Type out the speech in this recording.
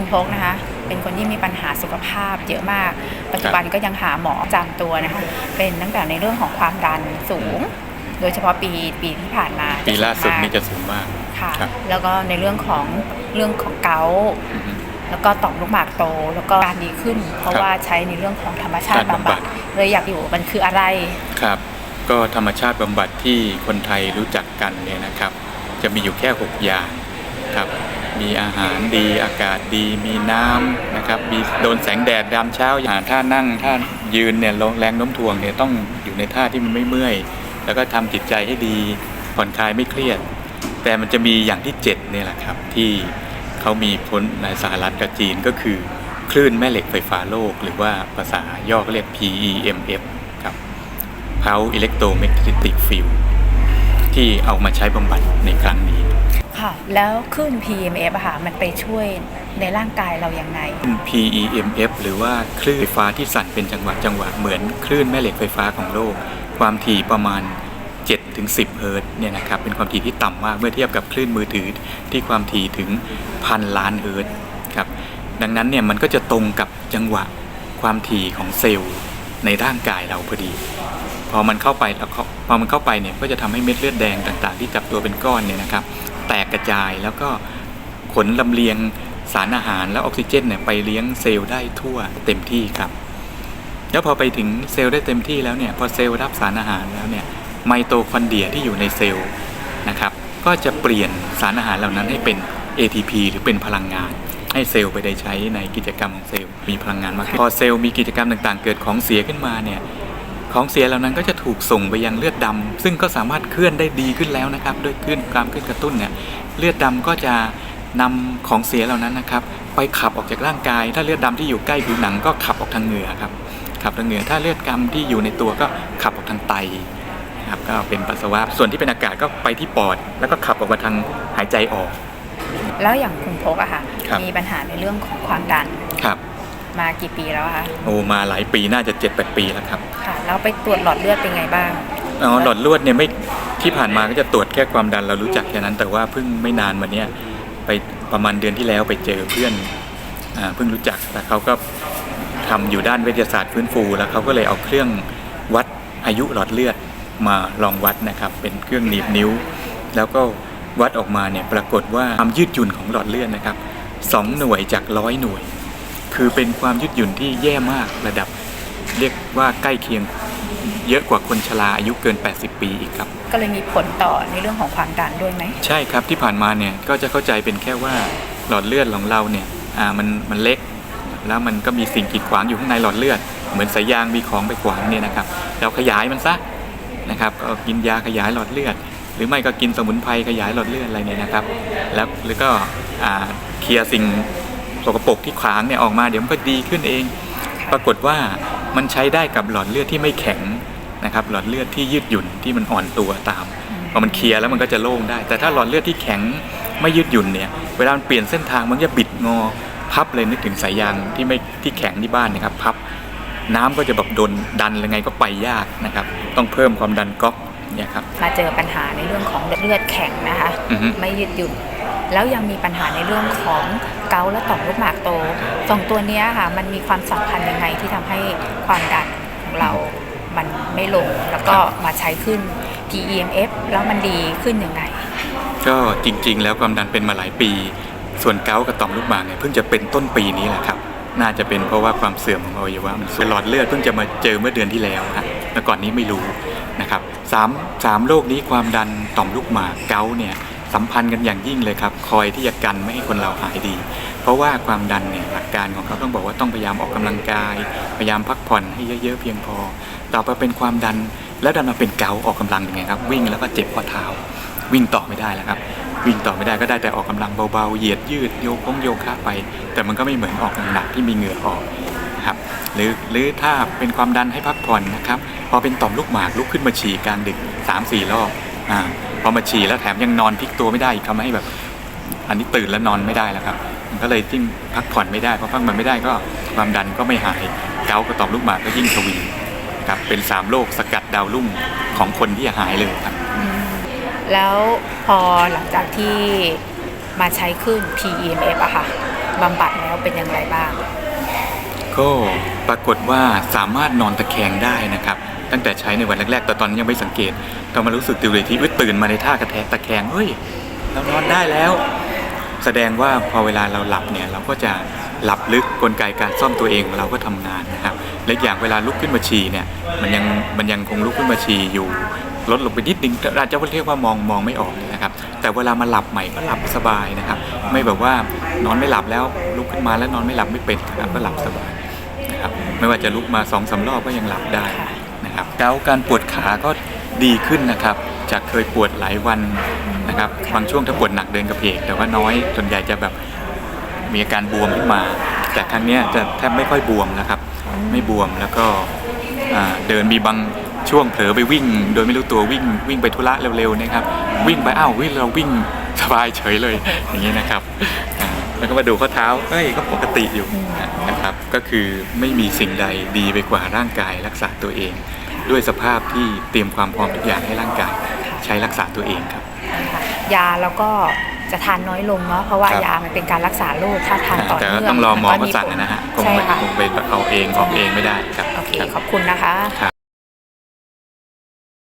คุณพกนะคะ เป็นคนที่มีปัญหาสุขภาพเยอะมาก ปัจจุบันก็ยังหาหมอประจำตัวนะคะ เป็นตั้งแต่ในเรื่องของความดันสูง โดยเฉพาะปีปีที่ผ่านมาปีล่าสุดนี่จะจะสูงมากค่ะครับแล้วก็ในเรื่องของเรื่องของเกาต์อือฮึแล้วก็ต่อมลูกหมากโตแล้วก็การดีขึ้น เพราะครับว่าใช้ในเรื่องของธรรมชาติการบำบำบับัดดเลยอยากอยู่มันคืออะไรครับ ก็ธรรมชาติบำบัดที่คนไทยรู้จักกันเนี่ยนะครับ จะมีอยู่แค่ 6 อย่างครับ มีอาหารดีอากาศดีมีน้ำนะครับมีโดนแสงแดดยามเช้าอย่างท่านั่งท่ายืนเนี่ยแรงโน้มถ่วงเนี่ยต้องอยู่ในท่าที่มันไม่เมื่อย แล้วก็ทำจิตใจให้ดีผ่อนคลายไม่เครียด แต่มันจะมีอย่างที่7เนี่ยแหละครับที่เขามีพ้นในสหรัฐกับจีนก็คือคลื่นแม่เหล็กไฟฟ้าโลก หรือว่าภาษาย่อกเรียก PEMF ครับ Pulse Electromagnetic Field ที่เอามาใช้บำบัดในครั้งนี้ ค่ะ แล้วขึ้น PEMF อะค่ะ มันไปช่วยในร่างกายเราอย่างไง PEMF หรือว่าคลื่นไฟฟ้าที่สั่นเป็นจังหวะจังหวะเหมือนคลื่นแม่เหล็กไฟฟ้าของโลก ความถี่ประมาณ7ถึง10เฮิร์ตเนี่ยนะครับ เป็นความถี่ที่ต่ำมากเมื่อเทียบกับคลื่นมือถือที่ความถี่ถึงพันล้านเฮิร์ตครับ ดังนั้นเนี่ยมันก็จะตรงกับจังหวะความถี่ของเซลล์ในร่างกายเราพอดี พอมันเข้าไปแล้วพอมันเข้าไปเนี่ยก็จะทำให้เม็ดเลือดแดงต่างๆ ที่จับตัวเป็นก้อนเนี่ยนะครับ แตกกระจายแล้วก็ขนลำเลียงสารอาหารและออกซิเจนเนี่ยไปเลี้ยงเซลล์ได้ทั่วเต็มที่ครับ แล้วพอไปถึงเซลล์ได้เต็มที่แล้วเนี่ยพอเซลล์รับสารอาหารแล้วเนี่ยไมโตคอนเดรียที่อยู่ในเซลล์นะครับก็จะเปลี่ยนสารอาหารเหล่านั้นให้เป็น ATP หรือเป็นพลังงาน ให้เซลล์ไปได้ใช้ในกิจกรรมของเซลล์มีพลังงานมากพอเซลล์มีกิจกรรมต่างๆ เกิดของเสียขึ้นมาเนี่ย ของเสียเหล่านั้นก็จะถูกส่งไปยังเลือดดำซึ่งก็สามารถเคลื่อนได้ดีขึ้นแล้วนะครับ ด้วยขึ้นการขึ้นกระตุ้นเนี่ยเลือดดำก็จะนำของเสียเหล่านั้นนะครับ ไปขับออกจากร่างกาย ถ้าเลือดดำที่อยู่ใกล้ผิวหนังก็ขับออกทางเหงื่อครับขับทางเหงื่อถ้าเลือดดำที่อยู่ในตัวก็ขับออกทางไตนะครับก็เป็นปัสสาวะส่วนที่เป็นอากาศก็ไปที่ปอด แล้วก็ขับออกมาทางหายใจออก แล้วอย่างคุณพกอะค่ะครับมีปัญหาในเรื่องของความดันครับ มากี่ปีแล้วอะคะโอ้มาหลายปีน่าจะ7-8ปีแล้วครับค่ะแล้วไปตรวจหลอดเลือดเป็นไงบ้างอ๋อหลอดเลือดเนี่ยไม่ที่ผ่านมาก็จะตรวจแค่ความดันเรารู้จักแค่นั้น แต่ว่าเพิ่งไม่นานมาเนี้ยไปประมาณเดือนที่แล้วไปเจอเพื่อนอ่าเพิ่งรู้จักแล้วเขาก็ทำอยู่ด้านวิทยาศาสตร์ฟื้นฟู แล้วเขาก็เลยเอาเครื่องวัดอายุหลอดเลือดมาลองวัดนะครับเป็นเครื่องหนีบนิ้ว แล้วก็วัดออกมาเนี่ยปรากฏว่าความยืดหยุ่นของหลอดเลือดนะครับสองหน่วยจากร้อยหน่วย คือเป็นความยืดหยุ่นที่แย่มากระดับ เรียกว่าใกล้เคียงเยอะกว่าคนชราอายุเกิน 80 ปีอีกครับ ก็เลยมีผลต่อในเรื่องของความดันด้วยไหม ใช่ครับที่ผ่านมาเนี่ยก็จะเข้าใจเป็นแค่ว่าหลอดเลือดของเราเนี่ยอ่ามันมันเล็ก แล้วมันก็มีสิ่งกีดขวางอยู่ข้างในหลอดเลือด เหมือนสายยางมีของไปขวางเนี่ยนะครับเราขยายมันซะนะครับก็กินยาขยายหลอดเลือด หรือไม่ก็กินสมุนไพรขยายหลอดเลือดอะไรเนี่ยนะครับ แล้วหรือก็อ่าเคลียร์สิ่ง สกปรกที่ขวางเนี่ยออกมาเดี๋ยวมันก็ดีขึ้นเอง ปรากฏว่ามันใช้ได้กับหลอดเลือดที่ไม่แข็งนะครับหลอดเลือดที่ยืดหยุ่นที่มันอ่อนตัวตามพอมันเคลียร์แล้วมันก็จะโล่งได้ แต่ถ้าหลอดเลือดที่แข็งไม่ยืดหยุ่นเนี่ยเวลามันเปลี่ยนเส้นทางมันจะบิดงอพับเลยนึกถึงสายยางที่ไม่ที่แข็งที่บ้านนะครับพับน้ำก็จะแบบโดนดันยังไงก็ไปยากนะครับ ต้องเพิ่มความดันก๊อกเนี่ยครับมาเจอปัญหาในเรื่องของเลือดแข็งนะคะอือฮึไม่ยืดหยุ่น แล้วยังมีปัญหาในเรื่องของเกาและต่อมลูกหมากโตสองตัวนี้ค่ะมันมีความสัมพันธ์ยังไงที่ทำให้ความดันของเรามันไม่ลงแล้วก็มาใช้ขึ้น PEMF แล้วมันดีขึ้นยังไง ก็จริงๆ แล้วความดันเป็นมาหลายปี ส่วนเกากับต่อมลูกหมากเนี่ยเพิ่งจะเป็นต้นปีนี้แหละครับ น่าจะเป็นเพราะว่าความเสื่อมของอวัยวะมันหลอดเลือดเพิ่งจะมาเจอเมื่อเดือนที่แล้วฮะเมื่ก่อนนี้ไม่รู้นะครับสามสามโรคนี้ความดันต่อมลูกหมากเกาเนี่ย สัมพันธ์กันอย่างยิ่งเลยครับ คอยที่จะกันไม่ให้คนเราหายดี เพราะว่าความดันเนี่ยหลักการของเขาต้องบอกว่าต้องพยายามออกกำลังกาย พยายามพักผ่อนให้เยอะๆเพียงพอ ต่อไปเป็นความดันแล้วดันมาเป็นเกาออกกำลังยังไงครับ วิ่งแล้วก็เจ็บข้อเท้า วิ่งต่อไม่ได้แล้วครับ วิ่งต่อไม่ได้ก็ได้แต่ออกกำลังเบาๆเหยียดยืดโยกงโยคะไป แต่มันก็ไม่เหมือนออกหนักที่มีเหงื่อออกนะครับหรือหรือถ้าเป็นความดันให้พักผ่อนนะครับ พอเป็นต่อมลูกหมากลุกขึ้นมาฉี่กลางดึก3ามสี่รอบ อ่าพอมาฉี่แล้วแถมยังนอนพลิกตัวไม่ได้อีกทำให้แบบ อันนี้ตื่นแล้วนอนไม่ได้แล้วครับมันก็เลยยิ่งพักผ่อนไม่ได้เพราะพักผ่อนไม่ได้ก็ความดันก็ไม่หายเกาต์กับต่อมลูกหมากก็ยิ่งทวีครับเป็นสามโรคสกัดดาวรุ่งของคนที่จะหายเลยครับ แล้วพอหลังจากที่มาใช้ขึ้น PEMF อะค่ะบำบัดแล้วเป็นอย่างไรบ้าง ก็ปรากฏว่าสามารถนอนตะแคงได้นะครับ ตั้งแต่ใช้ในวันแรกๆแต่ตอนนั้นยังไม่สังเกต ก็มารู้สึกตื่นเลยที่ตื่นมาในท่ากระแทกตะแคงเฮ้ยเรานอนได้แล้ว แสดงว่าพอเวลาเราหลับเนี่ยเราก็จะหลับลึกกลไกการซ่อมตัวเองของเราก็ทำงานนะครับและอีกอย่างเวลาลุกขึ้นมาฉี่เนี่ยมันยังมันยังคงลุกขึ้นมาฉี่อยู่ลดลงไปนิดนึงอาจจะเรียกว่ามองมองไม่ออกนะครับแต่เวลามาหลับใหม่ก็หลับสบายนะครับ ไม่แบบว่านอนไม่หลับแล้วลุกขึ้นมาแล้วนอนไม่หลับไม่เป็นนะครับก็หลับสบายนะครับไม่ว่าจะลุกมาสองสารอบก็ยังหลับได้ นะครับเกาการปวดขาก็ดีขึ้นนะครับ จากเคยปวดหลายวันนะครับบางช่วงถ้าปวดหนักเดินกระเพกแต่ว่าน้อยส่วนใหญ่จะแบบมีอาการบวมขึ้นมา แต่ครั้งนี้จะแทบไม่ค่อยบวมนะครับ ไม่บวมแล้วก็เดินมีบางช่วงเผลอไปวิ่ง โดยไม่รู้ตัววิ่งวิ่งไปธุระเร็วๆนะครับ วิ่งไปอ้าววิ่งเราวิ่งสบายเฉยเลยอย่างนี้นะครับ แล้วก็มาดูข้อเท้าเฮ้ยก็ปกติอยู่นะครับ ก็คือไม่มีสิ่งใดดีไปกว่าร่างกายรักษาตัวเอง ด้วยสภาพที่เตรียมความพร้อมทุกอย่างให้ร่างกาย ใช้รักษาตัวเองครับค่ะยาแล้วก็จะทานน้อยลงเนาะเพราะว่าครับยามันเป็นการรักษาโรคถ้าทานต่อแต่เนื่องก็ต้องรอหมอก็มาสั่งนะฮะคงใช่ไม่ค่ะคงไปเอาเองออกเองไม่ได้ครับโอเคครับขอบคุณนะคะครับ